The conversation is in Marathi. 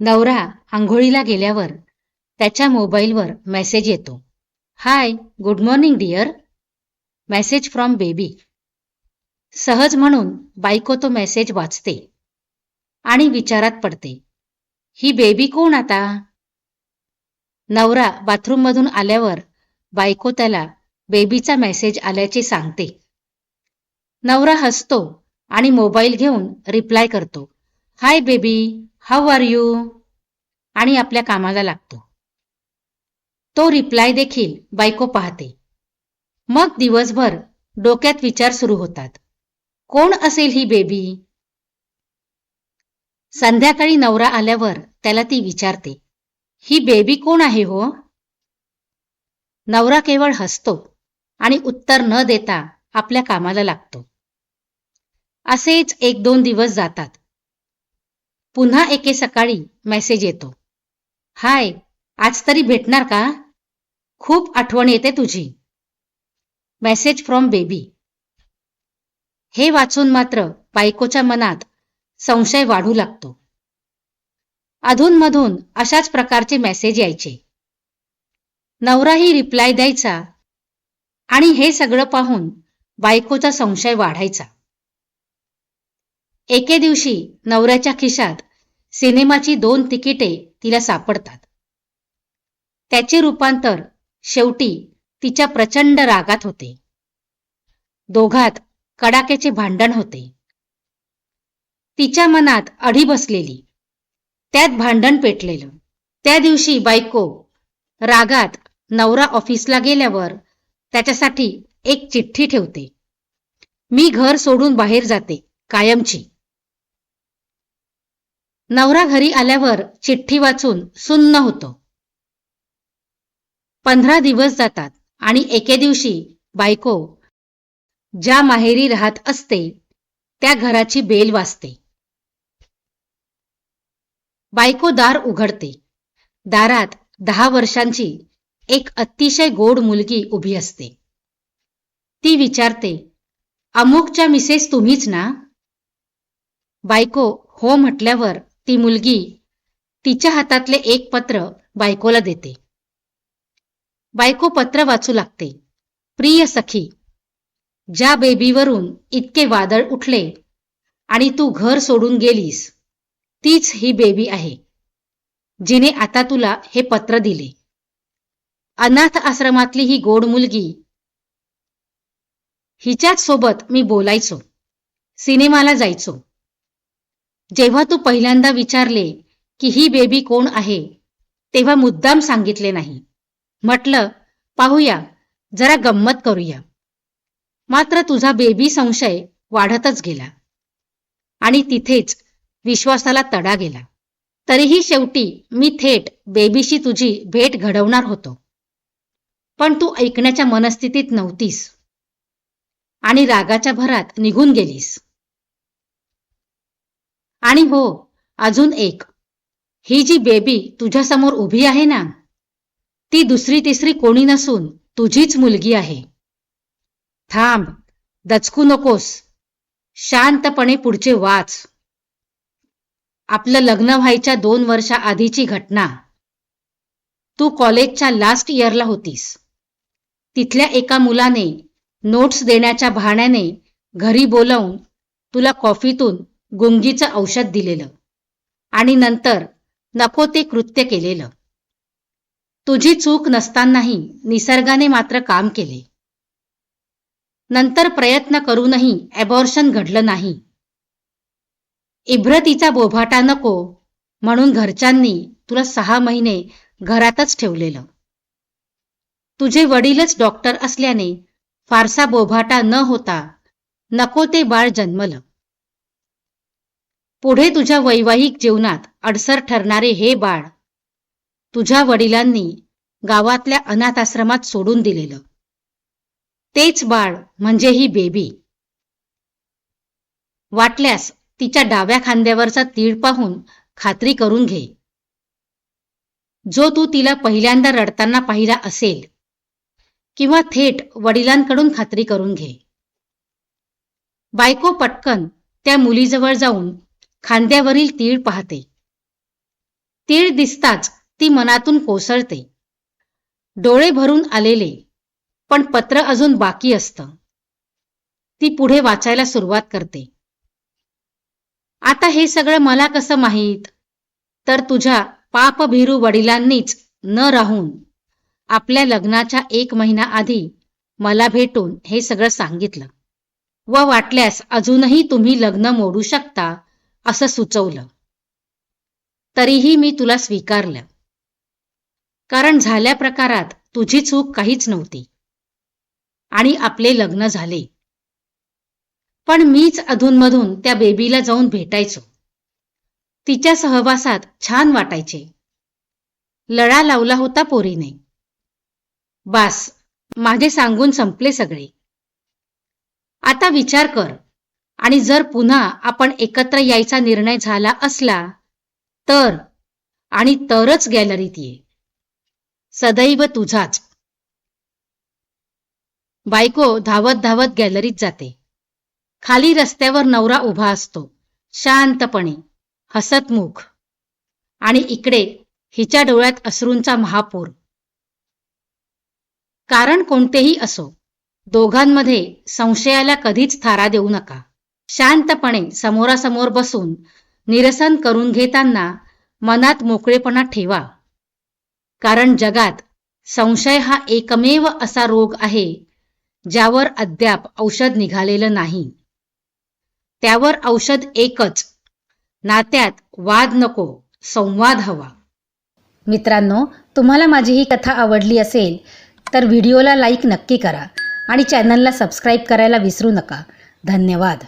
नवरा आंघोळीला गेल्यावर त्याच्या मोबाईलवर मेसेज येतो. Hi good morning dear message from baby सहज म्हणून बायको तो मेसेज वाचते आणि विचारात पडते. ही बेबी कोण आता? नवरा बाथरूममधून आल्यावर बायको त्याला बेबीचा मेसेज आल्याचे सांगते. नवरा हसतो आणि मोबाईल घेऊन रिप्लाय करतो. Hi baby how are you आणि आपल्या कामाला लागतो. तो रिप्लाय देखील बायको पाहते. मग दिवसभर डोक्यात विचार सुरू होतात. कोण असेल ही बेबी संध्याकाळी नवरा आल्यावर त्याला ती विचारते. ही बेबी कोण आहे हो? नवरा केवळ हसतो आणि उत्तर न देता आपल्या कामाला लागतो. असेच एक दोन दिवस जातात. पुन्हा एके सकाळी मेसेज येतो. हाय आज तरी भेटणार का? खूप आठवण येते तुझी. मेसेज फ्रॉम बेबी हे वाचून मात्र बायकोच्या मनात संशय वाढू लागतो. अधूनमधून अशाच प्रकारचे मेसेज यायचे. नवराही रिप्लाय द्यायचा आणि हे सगळं पाहून बायकोचा संशय वाढायचा. एके दिवशी नवऱ्याच्या खिशात सिनेमाची दोन तिकिटे तिला सापडतात. त्याचे रूपांतर शेवटी तिच्या प्रचंड रागात होते. दोघात कडाक्याचे भांडण होते. तिच्या मनात अढी बसलेली. त्यात भांडण पेटलेलं. त्या दिवशी बायको रागात नवरा ऑफिसला गेल्यावर त्याच्यासाठी एक चिठ्ठी ठेवते. मी घर सोडून बाहेर जाते कायमची. नवरा घरी आल्यावर चिठ्ठी वाचून सुन्न होतो. पंधरा दिवस जातात आणि एके दिवशी बायको ज्या माहेरी राहत असते त्या घराची बेल वाजते. बायको दार उघडते. दारात दहा वर्षांची एक अतिशय गोड मुलगी उभी असते. ती विचारते अमुकच्या मिसेस तुम्हीच ना? बायको हो म्हटल्यावर ती मुलगी तिच्या हातातले एक पत्र बायकोला देते. बायको पत्र वाचू लागते. प्रिय सखी ज्या बेबीवरून इतके वादळ उठले आणि तू घर सोडून गेलीस तीच ही बेबी आहे जिने आता तुला हे पत्र दिले. अनाथ आश्रमातली ही गोड मुलगी हिच्याच सोबत मी बोलायचो सिनेमाला जायचो. जेव्हा तू पहिल्यांदा विचारले की ही बेबी कोण आहे तेव्हा मुद्दाम सांगितले नाही. म्हटलं पाहूया जरा गंमत करूया. मात्र तुझा बेबी संशय वाढतच गेला. आणि तिथेच विश्वासाला तडा गेला. तरीही शेवटी मी थेट बेबीशी तुझी भेट घडवणार होतो. पण तू ऐकण्याच्या मनस्थितीत नव्हतीस. आणि रागाच्या भरात निघून गेलीस. आणि हो अजून एक. ही जी बेबी तुझ्यासमोर उभी आहे ना ती दुसरी तिसरी कोणी नसून तुझीच मुलगी आहे. थांब दचकू नकोस. शांतपणे पुढचे वाच. आपलं लग्न व्हायच्या दोन वर्षा आधीची घटना. तू कॉलेजच्या लास्ट इयरला होतीस. तिथल्या एका मुलाने नोट्स देण्याच्या बहाण्याने घरी बोलावून तुला कॉफीतून गुंगीचं औषध दिलेलं. आणि नंतर नको ते कृत्य केलेलं. तुझी चूक नसतानाही निसर्गाने मात्र काम केले. नंतर प्रयत्न करूनही ॲबॉर्शन घडलं नाही. इब्रतीचा बोभाटा नको म्हणून घरच्यांनी तुला सहा महिने घरातच ठेवलेलं. तुझे वडीलच डॉक्टर असल्याने फारसा बोभाटा न होता नको ते बाळ जन्मलं. पुढे तुझ्या वैवाहिक जीवनात अडसर ठरणारे हे बाळ तुझ्या वडिलांनी गावातल्या अनाथाश्रमात सोडून दिलेलं. तेच बाळ म्हणजे ही बेबी. वाटल्यास तिच्या डाव्या खांद्यावरचा तीळ पाहून खात्री करून घे. जो तू तिला पहिल्यांदा रडताना पाहिला असेल किंवा थेट वडिलांकडून खात्री करून घे. बायको पटकन त्या मुलीजवळ जाऊन खांद्यावरील तीळ पाहते. तीळ दिसताच ती मनातून कोसळते. डोळे भरून आलेले पण पत्र अजून बाकी असतं. ती पुढे वाचायला सुरुवात करते. आता हे सगळं मला कसं माहीत? तर तुझ्या पापभिरू वडिलांनीच न राहून आपल्या लग्नाच्या एक महिना आधी मला भेटून हे सगळं सांगितलं. व वाटल्यास अजूनही तुम्ही लग्न मोडू शकता असं सुचवलं. तरीही मी तुला स्वीकारलं. कारण झाल्या प्रकारात तुझी चूक काहीच नव्हती. आणि आपले लग्न झाले. पण मीच अधूनमधून त्या बेबीला जाऊन भेटायचो. तिच्या सहवासात छान वाटायचे. लळा लावला होता पोरीने. बास माझे सांगून संपले सगळे. आता विचार कर. आणि जर पुन्हा आपण एकत्र यायचा निर्णय झाला असला तर आणि तरच गॅलरीत ये. सदैव तुझाच. बायको धावत धावत गॅलरीत जाते. खाली रस्त्यावर नवरा उभा असतो. शांतपणे हसतमुख. आणि इकडे हिच्या डोळ्यात अश्रूंचा महापूर. कारण कोणतेही असो दोघांमध्ये संशयाला कधीच थारा देऊ नका. शांतपणे समोरासमोर बसून निरसन करून घेताना मनात मोकळेपणा ठेवा. कारण जगात संशय हा एकमेव असा रोग आहे ज्यावर अद्याप औषध निघालेलं नाही. त्यावर औषध एकच नात्यात वाद नको संवाद हवा. मित्रांनो तुम्हाला माझी ही कथा आवडली असेल तर व्हिडिओला लाईक नक्की करा आणि चॅनलला सबस्क्राईब करायला विसरू नका. धन्यवाद.